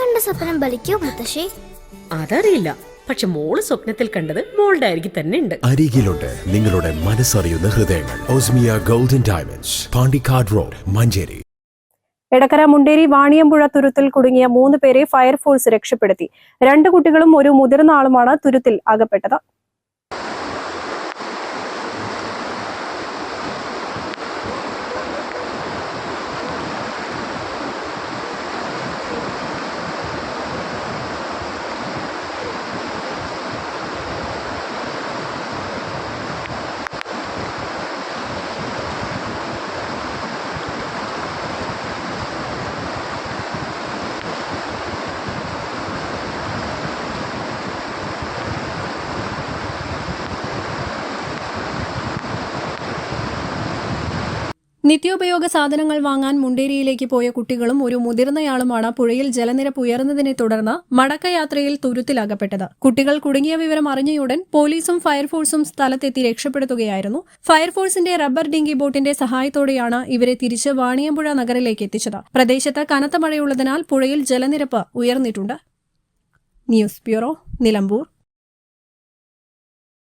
കണ്ട സ്വപ്നം ബലിക്കോ മുത്തശ്ശി? അതറിയില്ല. പക്ഷെ മോൾ സ്വപ്നത്തിൽ കണ്ടത് മോളുടെ അരികിൽ തന്നെ ഉണ്ട്. അരികിലുണ്ട് നിങ്ങളുടെ മനസ്സറിയുന്ന ഹൃദയങ്ങൾ. Osmia golden diamonds Pandikkad road Manjeri. Edakkara Munderi Vaniyambuzha തുരുത്തിൽ കുടുങ്ങിയ മൂന്ന് പേരെ ഫയർഫോഴ്സ് രക്ഷപ്പെടുത്തി. രണ്ട് കുട്ടികളും ഒരു മുതിർന്ന ആളുമാണ് തുരുത്തിൽ അകപ്പെട്ടത്. നിത്യോപയോഗ സാധനങ്ങൾ വാങ്ങാൻ മുണ്ടേരിയിലേക്ക് പോയ കുട്ടികളും ഒരു മുതിർന്നയാളുമാണ് പുഴയിൽ ജലനിരപ്പ് ഉയർന്നതിനെ തുടർന്ന് മടക്കയാത്രയിൽ തുരുത്തിലകപ്പെട്ടത്. കുട്ടികൾ കുടുങ്ങിയ വിവരം അറിഞ്ഞയുടൻ പോലീസും ഫയർഫോഴ്സും സ്ഥലത്തെത്തി രക്ഷപ്പെടുത്തുകയായിരുന്നു. ഫയർഫോഴ്സിന്റെ റബ്ബർ ഡിങ്കി ബോട്ടിന്റെ സഹായത്തോടെയാണ് ഇവരെ തിരിച്ച് വാണിയമ്പുഴ നഗറിലേക്ക് എത്തിച്ചത്. പ്രദേശത്ത് കനത്ത മഴയുള്ളതിനാൽ പുഴയിൽ ജലനിരപ്പ് ഉയർന്നിട്ടുണ്ട്. News bureau Nilambur.